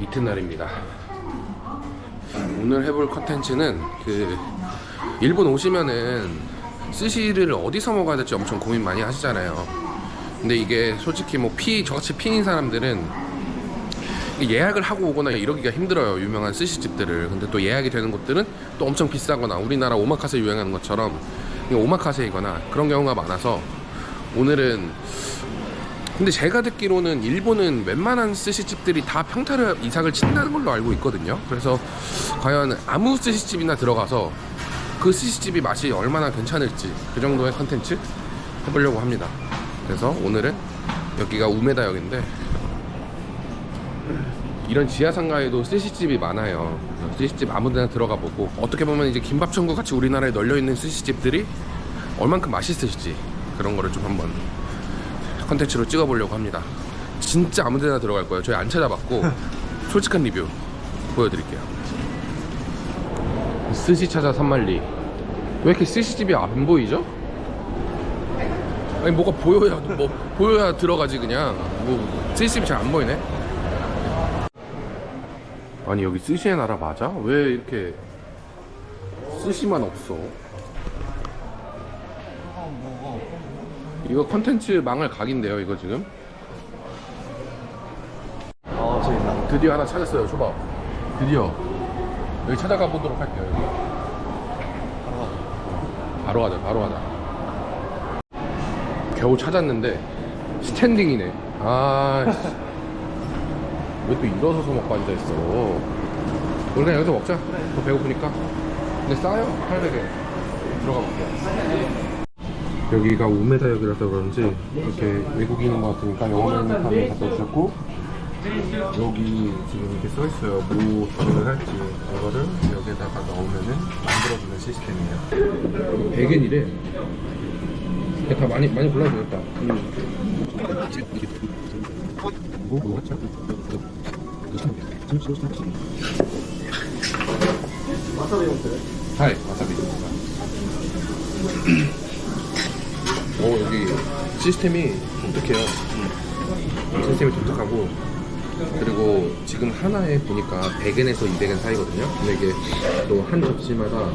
이튿날입니다. 오늘 해볼 컨텐츠는 그 일본 오시면은 스시를 어디서 먹어야 될지 엄청 고민 많이 하시잖아요. 근데 이게 솔직히 뭐 피 저같이 피인 사람들은 예약을 하고 오거나 이러기가 힘들어요 유명한 스시집들을 근데 또 예약이 되는 곳들은 또 엄청 비싸거나 우리나라 오마카세 유행하는 것처럼 오마카세이거나 그런 경우가 많아서 오늘은 근데 제가 듣기로는 일본은 웬만한 스시집들이 다 평타를 이상을 친다는 걸로 알고 있거든요 그래서 과연 아무 스시집이나 들어가서 그 스시집이 맛이 얼마나 괜찮을지 그 정도의 컨텐츠 해보려고 합니다 그래서 오늘은 여기가 우메다역인데 이런 지하상가에도 스시집이 많아요. 스시집 아무데나 들어가 보고 어떻게 보면 이제 김밥 천국 같이 우리나라에 널려 있는 스시집들이 얼만큼 맛있을지 그런 거를 좀 한번 컨텐츠로 찍어보려고 합니다. 진짜 아무 데나 들어갈 거예요. 저희 안 찾아봤고 솔직한 리뷰 보여드릴게요. 스시 찾아 산말리 왜 이렇게 스시집이 안 보이죠? 아니 뭐가 보여야 뭐 보여야 들어가지 그냥 뭐 스시집이 잘 안 보이네. 아니 여기 스시의 나라 맞아? 왜 이렇게 스시만 없어? 이거 컨텐츠 망할 각인데요 이거 지금. 아, 저기 있나? 드디어 하나 찾았어요 초밥. 드디어. 여기 찾아가 보도록 할게요 여기. 바로 가자 바로 가자. 겨우 찾았는데 스탠딩이네. 아왜 또 일어서서 먹고 앉아있어? 우리 그냥 여기서 먹자. 더 배고프니까. 근데 싸요? 800에 들어가 볼게요 여기가 우메다역이라서 그런지 이렇게 외국인인 것 같으니까 영어 메뉴판을 갖다 주셨고 여기 지금 이렇게 써 있어요. 뭐 조절을 할지 이거를 여기다가 넣으면은 만들어주는 시스템이에요. 100엔이래. 다 많이 많이 골라주겠다. 뭐 뭐였죠? 와사비 형태. 하이 와사비. 오 여기 시스템이 독특해요. 시스템이 독특하고 그리고 지금 하나에 보니까 100엔에서 200엔 사이거든요. 근데 이게 또 한 접시마다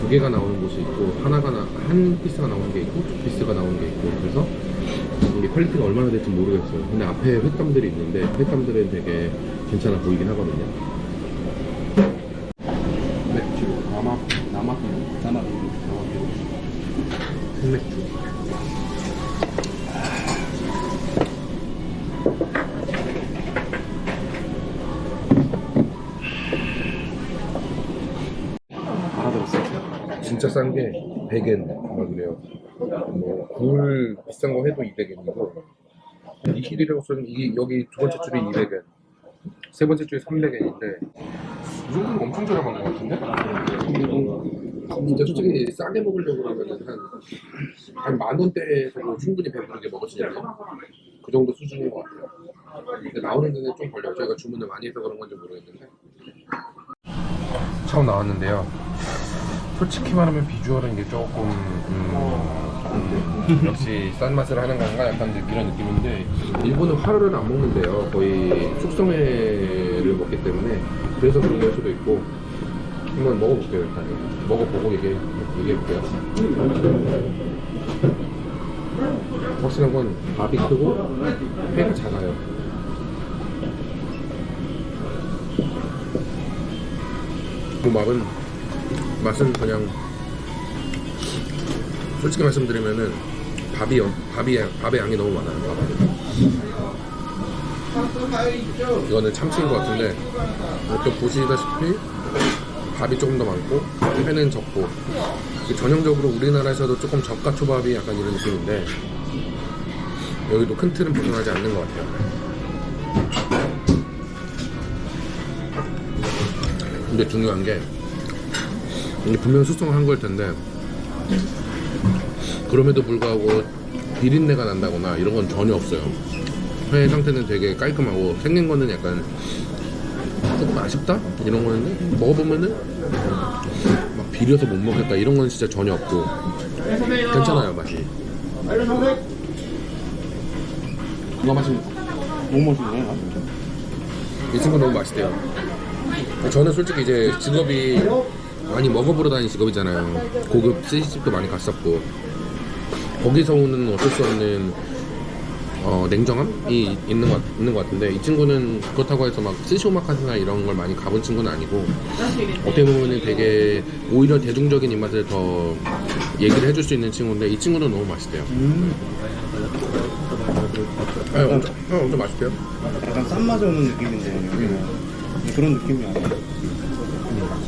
두 개가 나오는 곳이 있고 하나가 나, 한 피스가 나오는 게 있고 두 피스가 나오는 게 있고 그래서 이게 퀄리티가 얼마나 될지 모르겠어요. 근데 앞에 횟감들이 있는데 횟감들은 되게 괜찮아 보이긴 하거든요. 맥주, 남아, 남아비로, 남아비로. 남아비로, 흑맥주. 알아들었어. 진짜 싼 게 100엔 막 이래요. 뭐굴 비싼 거 해도 200엔이고 이 키리로서는 이게 여기 두 번째 줄이 200엔, 세 번째 줄이 300엔인데 이 정도면 엄청 저렴한 것 같은데? 진짜 솔직히 싸게 먹으려고 그러면 한한 원대에서도 충분히 배부르게 먹을 수 있는 그 정도 수준인 것 같아요. 근데 나오는 데는 좀 걸려요. 저희가 주문을 많이 해서 그런 건지 모르겠는데. 처음 나왔는데요. 솔직히 말하면 비주얼은 이게 조금 음, 역시 싼 맛을 하는 건가? 약간 이런 느낌인데. 일본은 화로를 안 먹는데요. 거의 숙성회를 먹기 때문에 그래서 그런 걸 수도 있고 한번 먹어볼게요 일단 먹어보고 얘기, 얘기해볼게요. 확실한 건 밥이 크고 회가 작아요. 그 맛은 맛은 그냥 솔직히 말씀드리면은 밥이 영- 밥이 양- 밥의 양이 너무 많아요. 밥이. 이거는 참치인 것 같은데 또 보시다시피 밥이 조금 더 많고 회는 적고 그 전형적으로 우리나라에서도 조금 저가 초밥이 약간 이런 느낌인데 여기도 큰 틀은 벗어나지 않는 것 같아요. 근데 중요한 게 분명 숙성을 한 걸 텐데 그럼에도 불구하고 비린내가 난다거나 이런 건 전혀 없어요. 회 상태는 되게 깔끔하고 생긴 거는 약간 조금 아쉽다 이런 거는데 먹어보면은 막 비려서 못 먹겠다 이런 건 진짜 전혀 없고 괜찮아요 맛이. 이거 맛이 너무 맛있네. 이 친구 너무 맛있대요. 저는 솔직히 이제 직업이 많이 먹어보러 다니는 직업이잖아요. 고급 스시집도 많이 갔었고 거기서 오는 어쩔 수 없는 어, 냉정함이 있는 것, 있는 것 같은데 이 친구는 그렇다고 해서 막 스시오마카세나 이런 걸 많이 가본 친구는 아니고 어떻게 보면은 되게 오히려 대중적인 입맛을 더 얘기를 해줄 수 있는 친구인데 이 친구는 너무 맛있대요. 아, 엄청, 어, 엄청 맛있대요. 약간 쌈맞아 오는 느낌인데 여기는 그런 느낌이 아니야.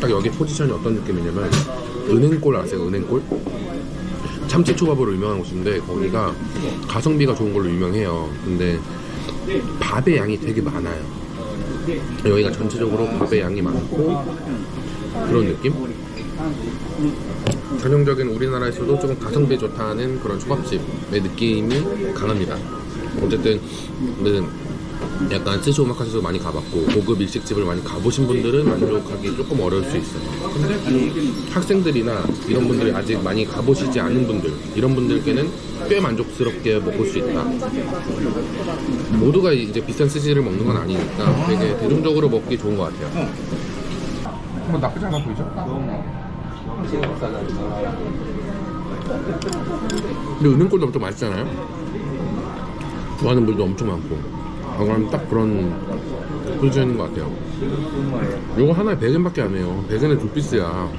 딱 여기 포지션이 어떤 느낌이냐면 은행골 아세요? 은행골? 참치 초밥으로 유명한 곳인데 거기가 가성비가 좋은 걸로 유명해요. 근데 밥의 양이 되게 많아요. 여기가 전체적으로 밥의 양이 많고 그런 느낌? 전형적인 우리나라에서도 좀 가성비 좋다는 그런 초밥집의 느낌이 강합니다. 어쨌든 약간 스시 오마카세도 많이 가봤고 고급 일식집을 많이 가보신 분들은 만족하기 조금 어려울 수 있어요. 근데 학생들이나 이런 분들이 아직 많이 가보시지 않은 분들 이런 분들께는 꽤 만족스럽게 먹을 수 있다. 모두가 이제 비싼 스시를 먹는 건 아니니까 되게 대중적으로 먹기 좋은 것 같아요. 뭐 나쁘지 않아 보이죠? 근데 은행골도 엄청 맛있잖아요. 좋아하는 분도 엄청 많고. 아, 그럼 딱 그런 포지션인 것 같아요. 요거 하나에 100엔밖에 안 해요. 100엔에 두 피스야.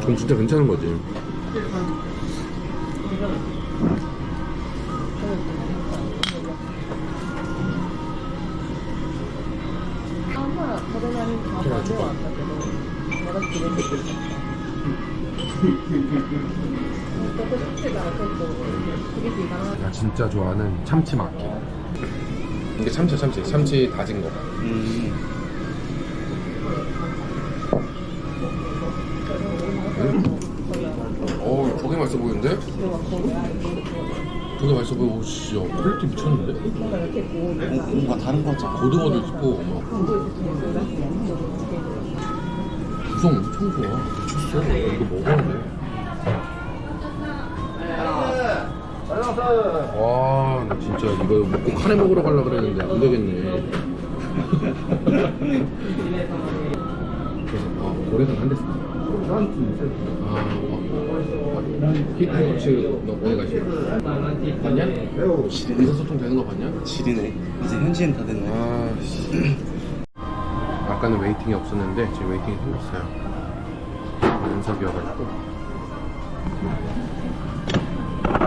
그럼 진짜 괜찮은 거지. 나 진짜 좋아하는 참치 마키. 이게 참치 참치 참치 다진 거. 음. 어, 저게 맛있어 보이는데? 저게 맛있어 보여. 오, 씨, 야, 퀄리티 미쳤는데? 어, 뭔가 다른 거 같잖아. 고등어도 있고, 막. 구성 엄청 좋아. 미쳤어. 이거 먹어야 돼. 와, 나 진짜 이거 먹고 카레 먹으러 가려고 그랬는데 안 되겠네. 아, 올해는 안 됐어. 아, 어. 히트워치 너 어디 가시고? 봤냐? 의사소통 되는 거 봤냐? 지리네. 이제 현지인 다 됐네. 아, 씨. 아까는 웨이팅이 없었는데 지금 웨이팅이 생겼어요. 연석이어가지고.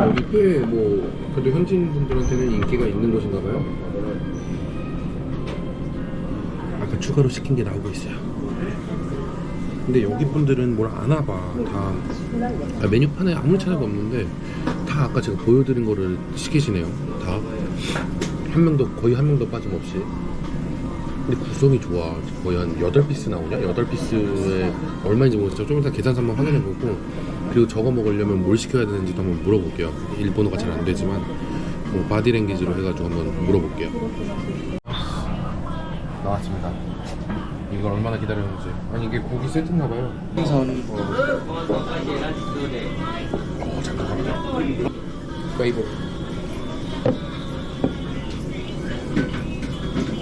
여기 꽤뭐 그래도 현지인 분들한테는 인기가 있는 곳인가 봐요. 아까 추가로 시킨 게 나오고 있어요. 근데 여기 분들은 뭘안 와봐. 다 아, 메뉴판에 아무 차이가 없는데 다 아까 제가 보여드린 거를 시키시네요. 다. 한 명도 거의 한 명도 빠짐없이 근데 구성이 좋아 거의 한 8피스 나오냐? 8피스에 얼마인지 모르겠어 좀 이따 계산서 한번 확인해보고 그리고 저거 먹으려면 뭘 시켜야 되는지도 한번 물어볼게요. 일본어가 잘 안 되지만 뭐 바디랭귀지로 해가지고 한번 물어볼게요. 나왔습니다. 이걸 얼마나 기다렸는지. 아니 이게 고기 세트인가봐요. 생선 어 잠깐 갑니다 페이보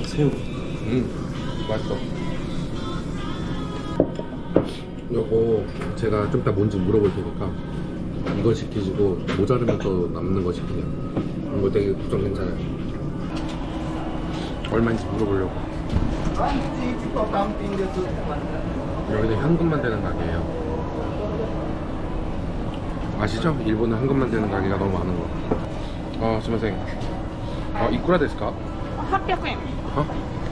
새우. 음 맛있어 요거 제가 좀 이따 뭔지 물어볼 테니까 이거 시키시고 모자르면 또 남는 거 시키세요 이거 되게 구성 괜찮아요 얼마인지 물어보려고 여기는 현금만 되는 가게예요 아시죠? 일본은 현금만 되는 가게가 너무 많은 거 아, 스마생 아, 이쿠라 데스까? 800엔 어?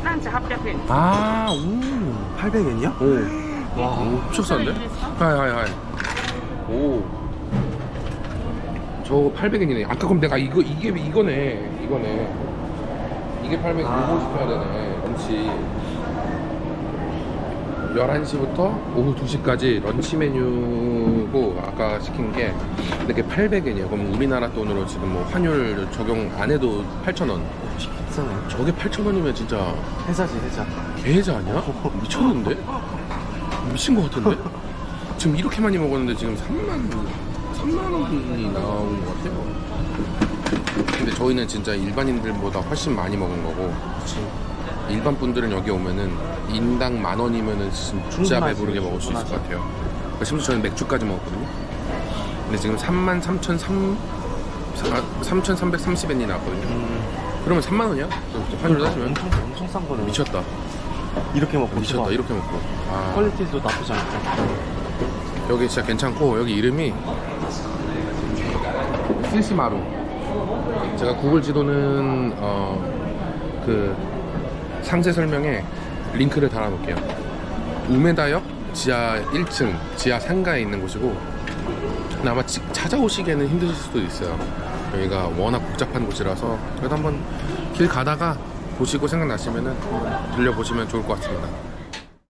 란치 800엔 아, 오 800엔이요? 오. 와. 엄청 싼데? 하이 하이 하이 오 저거 800엔이네 아까 그럼 내가 이거 이게 이거네 이거네 이게 800엔 요거 시켜야 되네 런치 11시부터 오후 2시까지 런치 메뉴고 아까 시킨 게 이렇게 800엔이에요 그럼 우리나라 돈으로 지금 뭐 환율 적용 안 해도 8,000원 비싸네. 저게 8,000원이면 진짜 회사지 회사. 개해자 아니야? 미쳤는데? 미친 것 같은데? 지금 이렇게 많이 먹었는데 지금 3만 3만 원이 나온 것 같아요. 근데 저희는 진짜 일반인들보다 훨씬 많이 먹은 거고. 일반 분들은 여기 오면은 인당 만 원이면은 진짜 배부르게 먹을 수 있을 것. 같아요. 그러니까 심지어 저는 맥주까지 먹었거든요. 근데 지금 3만 3천 3 3,330엔이 나왔거든요. 그러면 3만 원이야? 환율로 따지면 엄청 엄청 싼 거네. 미쳤다. 이렇게 먹고 미쳤다. 이렇게 먹고. 아, 퀄리티도 나쁘지 않고. 여기 진짜 괜찮고 여기 이름이 스시마루. 제가 구글 지도는 어 그 상세 설명에 링크를 달아놓을게요. 우메다역 지하 1층 지하 상가에 있는 곳이고 근데 아마 지- 찾아오시기에는 힘드실 수도 있어요. 여기가 워낙 복잡한 곳이라서 그래도 한번 길 가다가 보시고 생각나시면은 들려보시면 좋을 것 같습니다.